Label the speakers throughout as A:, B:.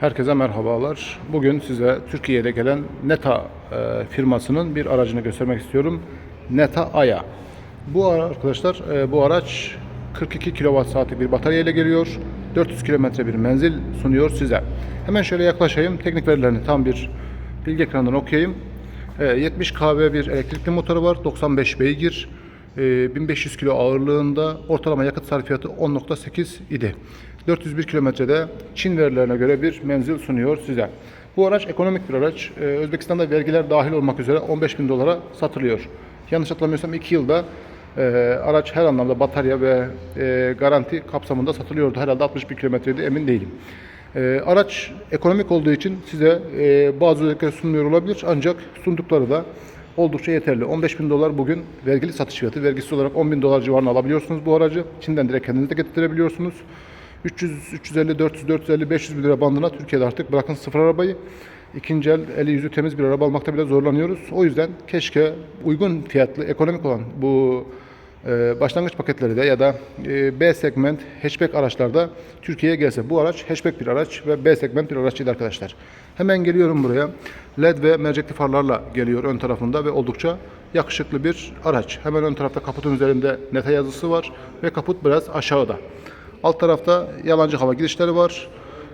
A: Herkese merhabalar. Bugün size Türkiye'de gelen Neta e, firmasının bir aracını göstermek istiyorum. Neta Aya. Bu arkadaşlar e, bu araç 42 kWh bir batarya ile geliyor. 400 kilometre bir menzil sunuyor size. Hemen şöyle yaklaşayım. Teknik verilerini tam bir bilgi ekranından okuyayım. E, 70 kW bir elektrikli motoru var. 95 beygir. E, 1500 kilo ağırlığında ortalama yakıt sarfiyatı 10.8 idi. 401 kilometrede Çin verilerine göre bir menzil sunuyor size. Bu araç ekonomik bir araç. E, Özbekistan'da vergiler dahil olmak üzere 15 bin dolara satılıyor. Yanlış hatırlamıyorsam 2 yılda e, araç her anlamda batarya ve e, garanti kapsamında satılıyordu. Herhalde 61 kilometreydi emin değilim. E, araç ekonomik olduğu için size e, bazı özellikler sunmuyor olabilir ancak sundukları da oldukça yeterli. 15 bin dolar bugün vergili satış fiyatı. Vergisiz olarak 10 bin dolar civarına alabiliyorsunuz bu aracı. Çin'den direkt kendiniz de getirebiliyorsunuz. 300, 350, 400, 450, 500 bin lira bandına Türkiye'de artık bırakın sıfır arabayı. İkinci el, eli yüzü temiz bir araba almakta bile zorlanıyoruz. O yüzden keşke uygun fiyatlı, ekonomik olan bu e, başlangıç paketleri de ya da e, B segment hatchback araçlarda Türkiye'ye gelse. Bu araç hatchback bir araç ve B segment bir araçıydı arkadaşlar. Hemen geliyorum buraya. LED ve mercekli farlarla geliyor ön tarafında ve oldukça yakışıklı bir araç. Hemen ön tarafta kaputun üzerinde neta yazısı var ve kaput biraz aşağıda. Alt tarafta yalancı hava girişleri var.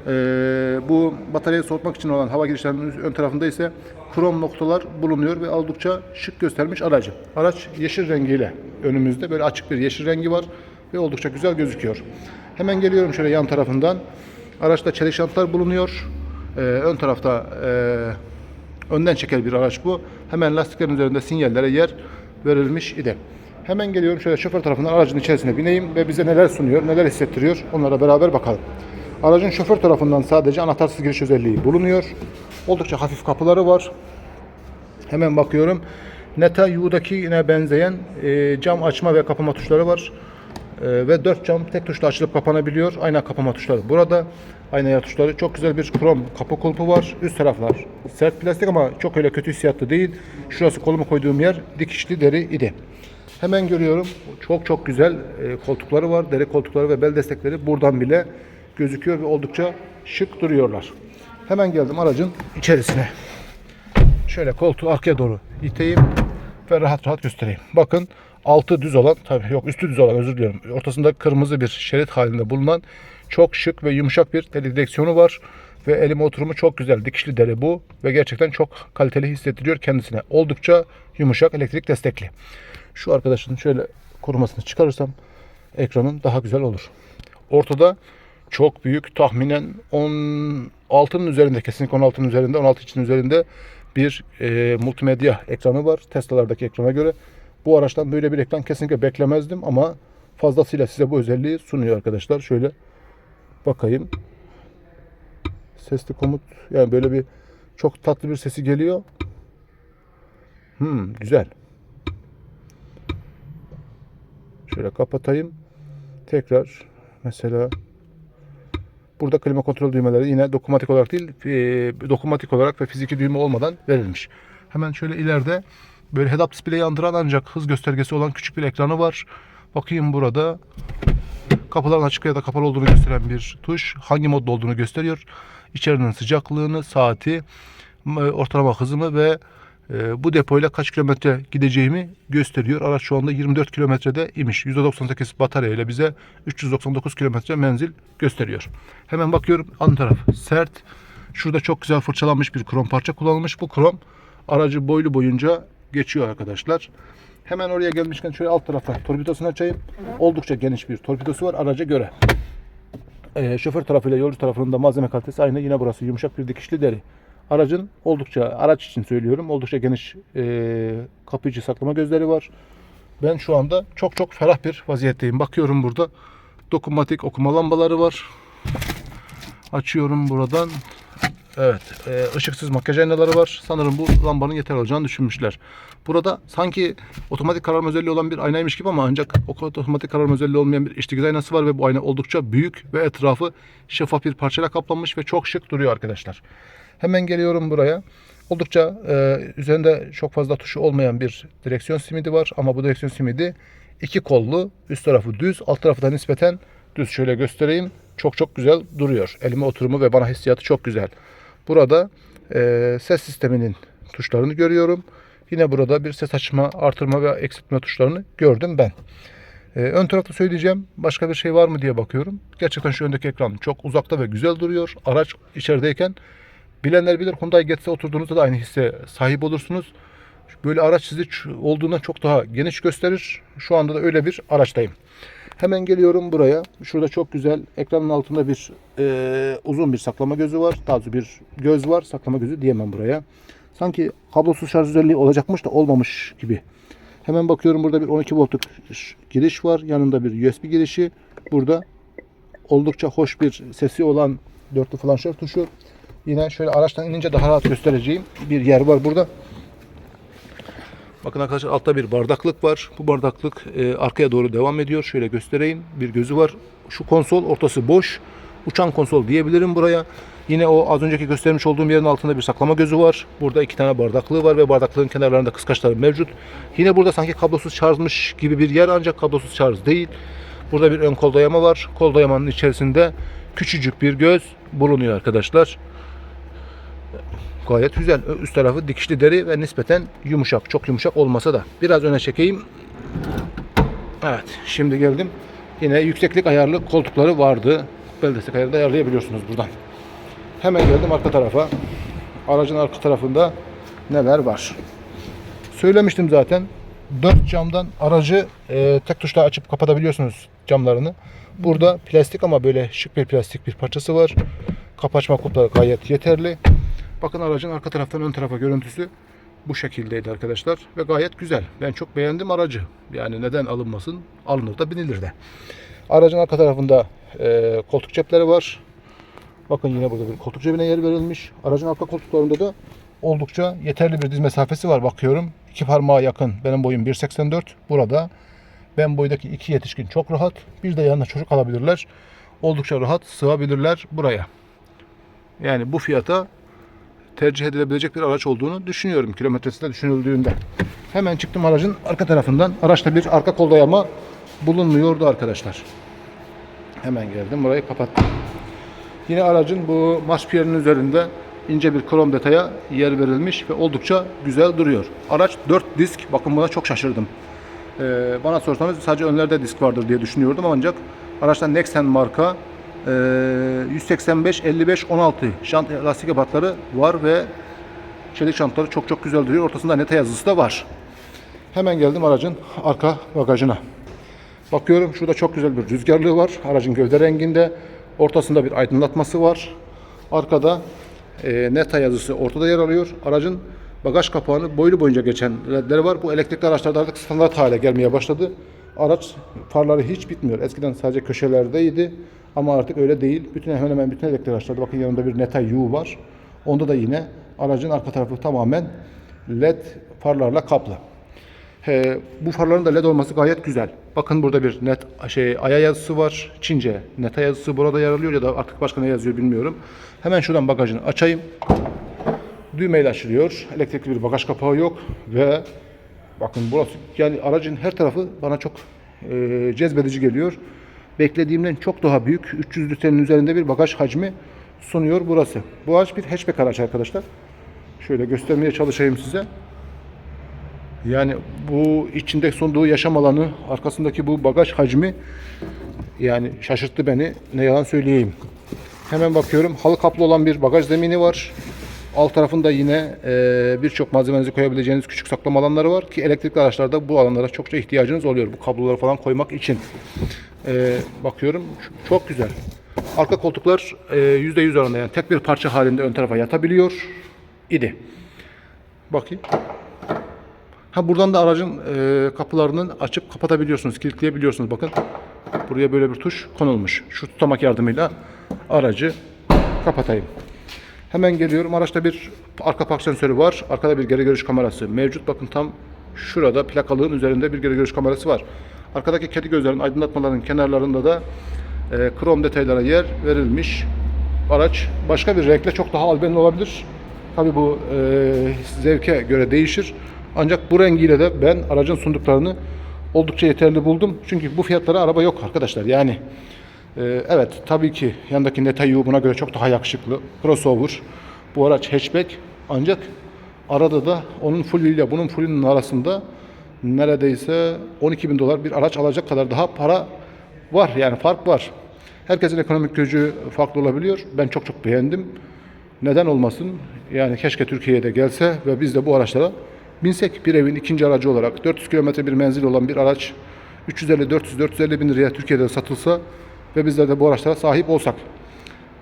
A: Ee, bu bataryayı soğutmak için olan hava girişlerinin ön tarafında ise krom noktalar bulunuyor ve oldukça şık göstermiş aracı. Araç yeşil rengiyle önümüzde böyle açık bir yeşil rengi var ve oldukça güzel gözüküyor. Hemen geliyorum şöyle yan tarafından. Araçta çelik jantlar bulunuyor. Ee, ön tarafta e, önden çeker bir araç bu. Hemen lastiklerin üzerinde sinyallere yer verilmiş idi. Hemen geliyorum şöyle şoför tarafından aracın içerisine bineyim ve bize neler sunuyor, neler hissettiriyor onlara beraber bakalım. Aracın şoför tarafından sadece anahtarsız giriş özelliği bulunuyor. Oldukça hafif kapıları var. Hemen bakıyorum. Neta U'daki yine benzeyen e, cam açma ve kapama tuşları var. E, ve dört cam tek tuşla açılıp kapanabiliyor. Ayna kapama tuşları burada. Ayna yer tuşları. Çok güzel bir krom kapı kulpu var. Üst taraflar sert plastik ama çok öyle kötü hissiyatlı değil. Şurası kolumu koyduğum yer dikişli deri idi. Hemen görüyorum. Çok çok güzel e, koltukları var. Deri koltukları ve bel destekleri buradan bile gözüküyor ve oldukça şık duruyorlar. Hemen geldim aracın içerisine. Şöyle koltuğu arkaya doğru iteyim ve rahat rahat göstereyim. Bakın altı düz olan, tabii yok üstü düz olan özür diliyorum. Ortasında kırmızı bir şerit halinde bulunan çok şık ve yumuşak bir deri direksiyonu var. Ve elime oturumu çok güzel. Dikişli deri bu ve gerçekten çok kaliteli hissettiriyor kendisine. Oldukça yumuşak elektrik destekli. Şu arkadaşın şöyle korumasını çıkarırsam ekranın daha güzel olur. Ortada çok büyük tahminen 16'nın üzerinde kesinlikle 16'nın üzerinde 16 için üzerinde bir e, multimedya ekranı var Tesla'lardaki ekrana göre. Bu araçtan böyle bir ekran kesinlikle beklemezdim ama fazlasıyla size bu özelliği sunuyor arkadaşlar. Şöyle bakayım. Sesli komut yani böyle bir çok tatlı bir sesi geliyor. Hmm, güzel. Şöyle kapatayım. Tekrar mesela burada klima kontrol düğmeleri yine dokunmatik olarak değil, e, dokunmatik olarak ve fiziki düğme olmadan verilmiş. Hemen şöyle ileride böyle head-up display'i andıran ancak hız göstergesi olan küçük bir ekranı var. Bakayım burada kapıların açık ya da kapalı olduğunu gösteren bir tuş. Hangi modda olduğunu gösteriyor. İçerinin sıcaklığını, saati, ortalama hızımı ve e, bu depoyla kaç kilometre gideceğimi gösteriyor. Araç şu anda 24 kilometrede imiş. %98 batarya ile bize 399 kilometre menzil gösteriyor. Hemen bakıyorum ön taraf sert. Şurada çok güzel fırçalanmış bir krom parça kullanılmış. Bu krom aracı boylu boyunca geçiyor arkadaşlar. Hemen oraya gelmişken şöyle alt tarafa torpidosunu açayım. Oldukça geniş bir torpidosu var araca göre. Ee, şoför tarafıyla yolcu tarafının da malzeme kalitesi aynı. Yine burası yumuşak bir dikişli deri. Aracın oldukça, araç için söylüyorum, oldukça geniş e, kapıcı saklama gözleri var. Ben şu anda çok çok ferah bir vaziyetteyim. Bakıyorum burada dokunmatik okuma lambaları var. Açıyorum buradan. Evet, e, ışıksız makyaj aynaları var. Sanırım bu lambanın yeter olacağını düşünmüşler. Burada sanki otomatik kararma özelliği olan bir aynaymış gibi ama ancak o otomatik kararma özelliği olmayan bir iç aynası var ve bu ayna oldukça büyük ve etrafı şeffaf bir parçayla kaplanmış ve çok şık duruyor arkadaşlar. Hemen geliyorum buraya. Oldukça e, üzerinde çok fazla tuşu olmayan bir direksiyon simidi var ama bu direksiyon simidi iki kollu, üst tarafı düz, alt tarafı da nispeten düz şöyle göstereyim. Çok çok güzel duruyor. Elime oturumu ve bana hissiyatı çok güzel. Burada e, ses sisteminin tuşlarını görüyorum. Yine burada bir ses açma, artırma ve eksiltme tuşlarını gördüm ben. Ee, ön tarafta söyleyeceğim. Başka bir şey var mı diye bakıyorum. Gerçekten şu öndeki ekran çok uzakta ve güzel duruyor. Araç içerideyken bilenler bilir Hyundai Getz'e oturduğunuzda da aynı hisse sahip olursunuz. Böyle araç sizi olduğundan çok daha geniş gösterir. Şu anda da öyle bir araçtayım. Hemen geliyorum buraya. Şurada çok güzel ekranın altında bir e, uzun bir saklama gözü var. Daha bir göz var. Saklama gözü diyemem buraya. Sanki kablosuz şarj özelliği olacakmış da olmamış gibi. Hemen bakıyorum burada bir 12 voltluk giriş var. Yanında bir USB girişi. Burada oldukça hoş bir sesi olan dörtlü flanşör tuşu. Yine şöyle araçtan inince daha rahat göstereceğim bir yer var burada. Bakın arkadaşlar altta bir bardaklık var. Bu bardaklık e, arkaya doğru devam ediyor. Şöyle göstereyim. Bir gözü var. Şu konsol ortası boş. Uçan konsol diyebilirim buraya. Yine o az önceki göstermiş olduğum yerin altında bir saklama gözü var. Burada iki tane bardaklığı var ve bardaklığın kenarlarında kıskaçları mevcut. Yine burada sanki kablosuz şarjmış gibi bir yer ancak kablosuz şarj değil. Burada bir ön kol dayama var. Kol dayamanın içerisinde küçücük bir göz bulunuyor arkadaşlar. Gayet güzel. Üst tarafı dikişli deri ve nispeten yumuşak. Çok yumuşak olmasa da. Biraz öne çekeyim. Evet. Şimdi geldim. Yine yükseklik ayarlı koltukları vardı. Bel destek ayarlayabiliyorsunuz buradan. Hemen geldim arka tarafa. Aracın arka tarafında neler var? Söylemiştim zaten. Dört camdan aracı e, tek tuşla açıp kapatabiliyorsunuz camlarını. Burada plastik ama böyle şık bir plastik bir parçası var. Kapı açma kulpları gayet yeterli. Bakın aracın arka taraftan ön tarafa görüntüsü bu şekildeydi arkadaşlar. Ve gayet güzel. Ben çok beğendim aracı. Yani neden alınmasın? Alınır da binilir de. Aracın arka tarafında e, koltuk cepleri var. Bakın yine burada bir koltuk cebine yer verilmiş. Aracın arka koltuklarında da oldukça yeterli bir diz mesafesi var bakıyorum. İki parmağa yakın. Benim boyum 1.84. Burada ben boydaki iki yetişkin çok rahat. Bir de yanına çocuk alabilirler. Oldukça rahat sığabilirler buraya. Yani bu fiyata tercih edilebilecek bir araç olduğunu düşünüyorum kilometresi de düşünüldüğünde. Hemen çıktım aracın arka tarafından. Araçta bir arka kol dayama bulunmuyordu arkadaşlar. Hemen geldim burayı kapattım. Yine aracın bu marşpiyerinin üzerinde ince bir krom detaya yer verilmiş ve oldukça güzel duruyor. Araç 4 disk. Bakın buna çok şaşırdım. Ee, bana sorsanız sadece önlerde disk vardır diye düşünüyordum ancak araçta Nexen marka 185 55 16 şant lastik ebatları var ve çelik şantları çok çok güzel duruyor. Ortasında neta yazısı da var. Hemen geldim aracın arka bagajına. Bakıyorum şurada çok güzel bir rüzgarlığı var. Aracın gövde renginde. Ortasında bir aydınlatması var. Arkada e, neta yazısı ortada yer alıyor. Aracın bagaj kapağını boylu boyunca geçen ledleri var. Bu elektrikli araçlarda artık standart hale gelmeye başladı. Araç farları hiç bitmiyor. Eskiden sadece köşelerdeydi ama artık öyle değil. Bütün hemen hemen bütün elektrikli araçlarda bakın yanında bir neta U var. Onda da yine aracın arka tarafı tamamen led farlarla kaplı. He, bu farların da led olması gayet güzel. Bakın burada bir net şey aya yazısı var. Çince neta yazısı burada yer alıyor ya da artık başka ne yazıyor bilmiyorum. Hemen şuradan bagajını açayım. Düğmeyle açılıyor. Elektrikli bir bagaj kapağı yok ve bakın burası yani aracın her tarafı bana çok e, cezbedici geliyor. Beklediğimden çok daha büyük 300 litrenin üzerinde bir bagaj hacmi sunuyor burası. Bu araç bir hatchback araç arkadaşlar. Şöyle göstermeye çalışayım size. Yani bu içinde sunduğu yaşam alanı, arkasındaki bu bagaj hacmi yani şaşırttı beni. Ne yalan söyleyeyim. Hemen bakıyorum. Halı kaplı olan bir bagaj zemini var. Alt tarafında yine e, birçok malzemenizi koyabileceğiniz küçük saklama alanları var ki elektrikli araçlarda bu alanlara çokça ihtiyacınız oluyor. Bu kabloları falan koymak için. E, bakıyorum çok güzel. Arka koltuklar e, %100 oranında yani tek bir parça halinde ön tarafa yatabiliyor idi. Bakayım. Ha buradan da aracın e, kapılarını açıp kapatabiliyorsunuz, kilitleyebiliyorsunuz. Bakın buraya böyle bir tuş konulmuş. Şu tutamak yardımıyla aracı kapatayım. Hemen geliyorum. Araçta bir arka park sensörü var. Arkada bir geri görüş kamerası mevcut. Bakın tam şurada plakalığın üzerinde bir geri görüş kamerası var. Arkadaki kedi gözlerin aydınlatmaların kenarlarında da e, krom detaylara yer verilmiş. Araç başka bir renkle çok daha albenli olabilir. Tabi bu e, zevke göre değişir. Ancak bu rengiyle de ben aracın sunduklarını oldukça yeterli buldum. Çünkü bu fiyatlara araba yok arkadaşlar. Yani Ee, evet tabii ki yandaki Netayu buna göre çok daha yakışıklı. Crossover. Bu araç hatchback ancak arada da onun full ile bunun fullünün arasında neredeyse 12 bin dolar bir araç alacak kadar daha para var. Yani fark var. Herkesin ekonomik gücü farklı olabiliyor. Ben çok çok beğendim. Neden olmasın? Yani keşke Türkiye'ye de gelse ve biz de bu araçlara binsek. Bir evin ikinci aracı olarak 400 kilometre bir menzil olan bir araç 350, 400, 450 bin liraya Türkiye'de satılsa ve bizler de bu araçlara sahip olsak.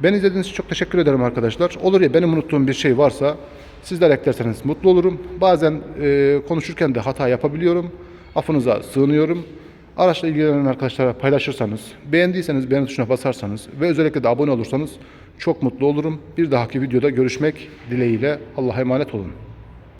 A: Beni izlediğiniz için çok teşekkür ederim arkadaşlar. Olur ya benim unuttuğum bir şey varsa sizler eklerseniz mutlu olurum. Bazen e, konuşurken de hata yapabiliyorum. Affınıza sığınıyorum. Araçla ilgilenen arkadaşlara paylaşırsanız, beğendiyseniz beğeni tuşuna basarsanız ve özellikle de abone olursanız çok mutlu olurum. Bir dahaki videoda görüşmek dileğiyle Allah'a emanet olun.